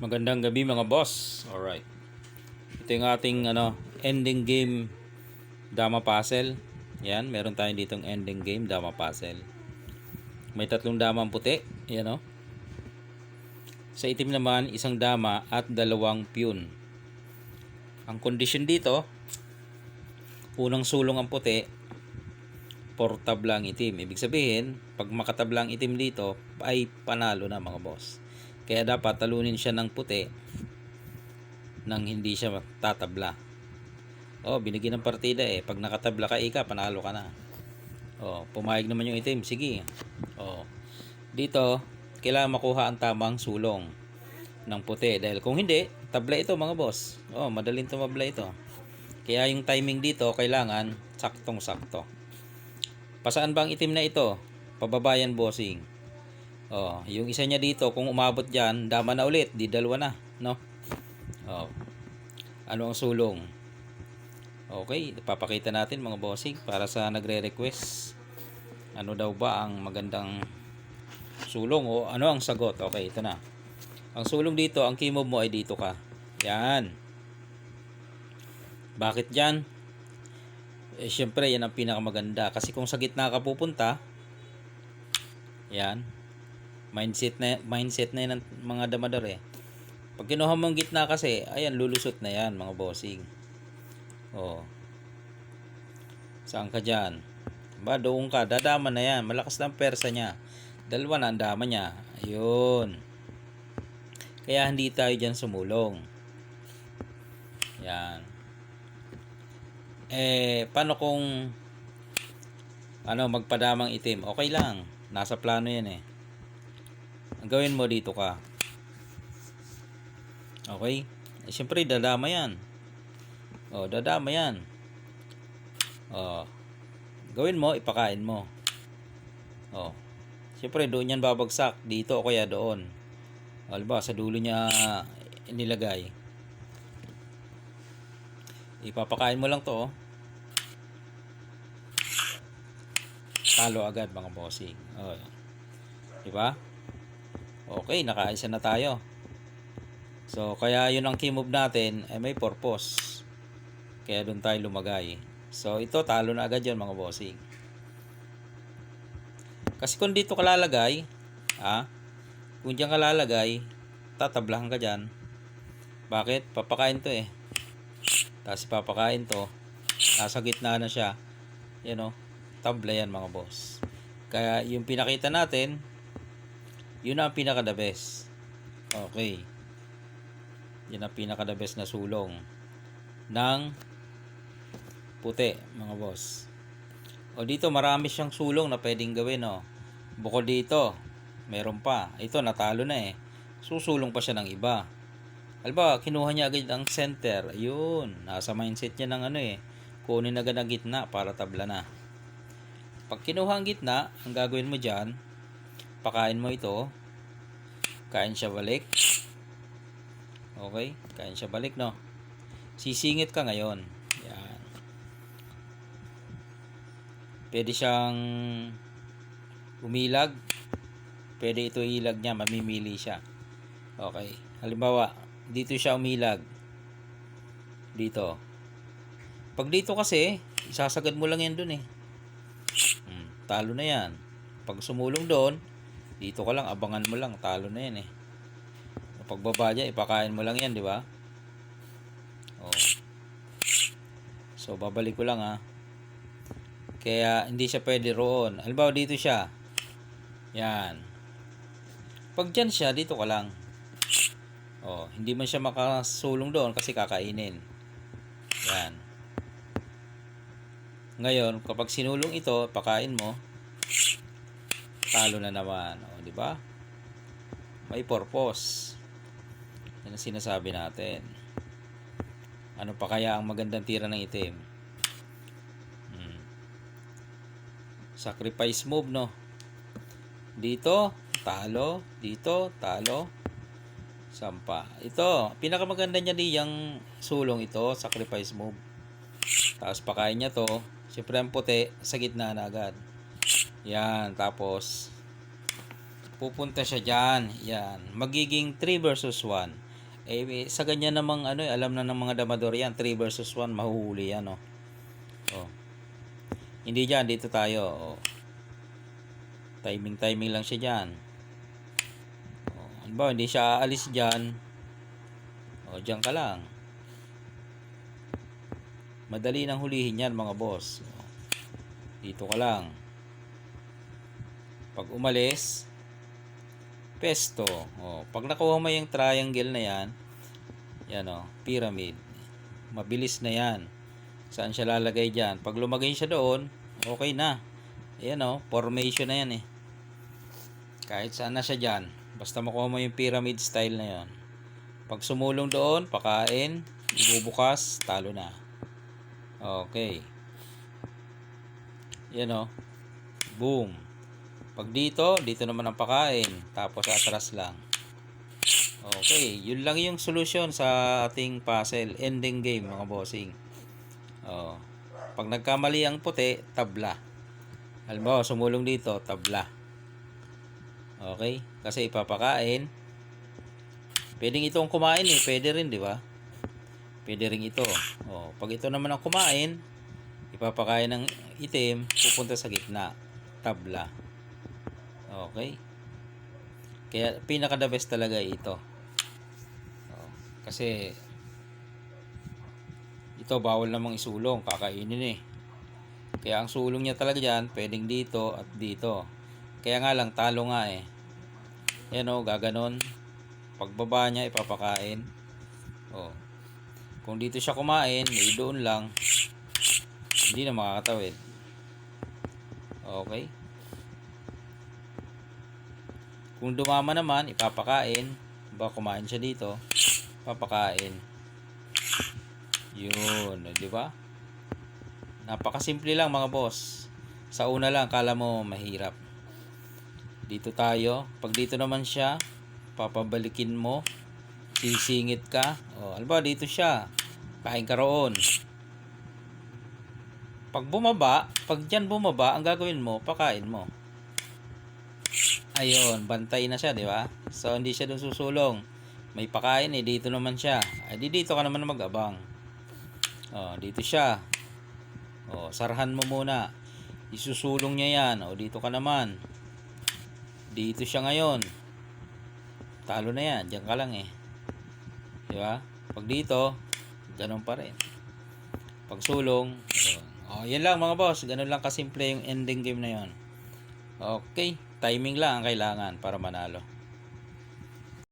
Magandang gabi mga boss. Alright. Ito yung ating ano, ending game Dama Puzzle. Yan, meron tayong ditong ending game Dama Puzzle. May tatlong dama ang puti. Yan o. Sa itim naman, isang dama at dalawang piyun. Ang condition dito, unang sulong ang puti, portabla ang itim. Ibig sabihin, pag makatabla ang itim dito, ay panalo na mga boss. Kaya dapat talunin siya ng puti nang hindi siya tatabla. Oh, binigyan ng partida eh. Pag nakatabla ka, ika, panalo ka na. Oh, pumayag naman yung itim. Sige. Oh. Dito, kailangan makuha ang tamang sulong ng puti. Dahil kung hindi, tabla ito mga boss. Oh, madaling tumabla ito. Kaya yung timing dito, kailangan saktong-sakto. Pasaan ba ang itim na ito? Pababayan bossing. Oh, yung isa niya dito, kung umabot diyan, dama na ulit, di dalawa na, no? Oh. Ano ang sulong? Okay, papakita natin mga bossing para sa nagre-request. Ano daw ba ang magandang sulong o ano ang sagot? Okay, ito na. Ang sulong dito, ang keymob mo ay dito ka. Yan. Bakit yan? Eh, syempre, yan ang pinakamaganda. Kasi kung sa gitna ka pupunta, yan, mindset na mindset na yan ng mga damadar eh. Pag kinuha mo ang gitna kasi, ayan, lulusot na yan, mga bossing. Oh. Saan ka dyan? Ba, doon ka. Dadama na yan. Malakas na ang persa niya. Dalawa na ang dama niya. Ayun. Kaya hindi tayo dyan sumulong. Yan. Eh, paano kung ano, magpadamang itim? Okay lang. Nasa plano yan eh. Ang gawin mo dito ka. Okay? Eh, syempre, dadama yan. Oh, dadama yan. Oh. Gawin mo, ipakain mo. Oh. Siyempre, doon yan babagsak. Dito o kaya doon. O, Halimbawa, sa dulo niya nilagay. Ipapakain mo lang to. Talo agad, mga bossing. Oh. Diba? Okay, nakaisa na tayo. So, kaya yun ang key move natin ay may purpose. Kaya doon tayo lumagay. So, ito talo na agad yun mga bossing. Kasi kung dito ka lalagay, ah, kung diyan ka lalagay, tatablahan ka dyan. Bakit? Papakain to eh. Tapos papakain to. Nasa gitna na siya. Yan o. Tabla yan mga boss. Kaya yung pinakita natin, yun ang pinaka the best. Okay. Yan ang pinaka the best na sulong ng puti mga boss. O dito marami siyang sulong na pwedeng gawin oh. Bukod dito, meron pa. Ito natalo na eh. Susulong pa siya ng iba. Alba, kinuha niya agad ang center. Ayun, nasa mindset niya ng ano eh. Kunin agad ang gitna para tabla na. Pag kinuha ang gitna, ang gagawin mo dyan, pakain mo ito. Kain siya balik. Okay, kain siya balik no. Sisingit ka ngayon. Yan. Pwede siyang umilag. Pwede ito ilag niya, mamimili siya. Okay. Halimbawa, dito siya umilag. Dito. Pag dito kasi, isasagad mo lang yan dun eh. Hmm, talo na yan. Pag sumulong doon, dito ka lang, abangan mo lang, talo na yan eh. Pagbaba dyan, ipakain mo lang yan, di ba? Oh. So, babalik ko lang ha. Kaya, hindi siya pwede roon. Halimbawa, dito siya. Yan. Pag dyan siya, dito ka lang. Oh, hindi man siya makasulong doon kasi kakainin. Yan. Ngayon, kapag sinulong ito, pakain mo, talo na naman. O, di ba? May purpose. Yan ang sinasabi natin. Ano pa kaya ang magandang tira ng itim? Hmm. Sacrifice move, no? Dito, talo. Dito, talo. Sampa. Ito, pinakamaganda niya di yung sulong ito, sacrifice move. Tapos pakain niya to. Siyempre ang puti, sa gitna na agad. Yan, tapos pupunta siya dyan. Yan. Magiging 3 versus 1. Eh, eh, sa ganyan namang ano, eh, alam na ng mga damador yan, 3 versus 1, mahuhuli yan, oh. Oh. Hindi dyan, dito tayo, oh. Timing-timing lang siya dyan. Oh, ano ba, hindi siya aalis dyan. O, dyan ka lang. Madali nang hulihin yan, mga boss. O, dito ka lang. Pag umalis, pesto. O, pag nakuha mo yung triangle na yan, yan o, pyramid. Mabilis na yan. Saan siya lalagay dyan? Pag lumagay siya doon, okay na. Ayan o, formation na yan eh. Kahit saan na siya dyan. Basta makuha mo yung pyramid style na yon. Pag sumulong doon, pakain, ibubukas, talo na. Okay. Yan o. Boom. Pag dito, dito naman ang pakain. Tapos atras lang. Okay. Yun lang yung solusyon sa ating puzzle. Ending game, mga bossing. Oh. Pag nagkamali ang puti, tabla. Halimbawa, sumulong dito, tabla. Okay? Kasi ipapakain. Pwedeng itong kumain eh. Pwede rin, di ba? Pwede rin ito. Oh, pag ito naman ang kumain, ipapakain ng itim, pupunta sa gitna. Tabla. Okay? Kaya pinaka the best talaga ito. Oh, kasi ito bawal namang isulong, kakainin eh. Kaya ang sulong niya talaga diyan, pwedeng dito at dito. Kaya nga lang talo nga eh. Yan o, gaganon. Pagbaba niya, ipapakain. Oh. Kung dito siya kumain, may doon lang. Hindi na makakatawid. Okay. Kung dumama naman, ipapakain. Ba kumain siya dito, papakain. Yun, di ba? Napakasimple lang mga boss. Sa una lang, kala mo mahirap. Dito tayo. Pag dito naman siya, papabalikin mo. Sisingit ka. O, alam ba, dito siya. Kain ka roon. Pag bumaba, pag dyan bumaba, ang gagawin mo, pakain mo. Ayun, bantay na siya, di ba? So, hindi siya doon susulong. May pakain eh, dito naman siya. Ay, di dito ka naman mag-abang. Oh, dito siya. Oh, sarhan mo muna. Isusulong niya yan. O, dito ka naman. Dito siya ngayon. Talo na yan. Diyan ka lang eh. Di ba? Pag dito, ganun pa rin. Pag sulong, ayun. Oh, yan lang mga boss. Ganun lang kasimple yung ending game na yon. Okay. Timing lang ang kailangan para manalo.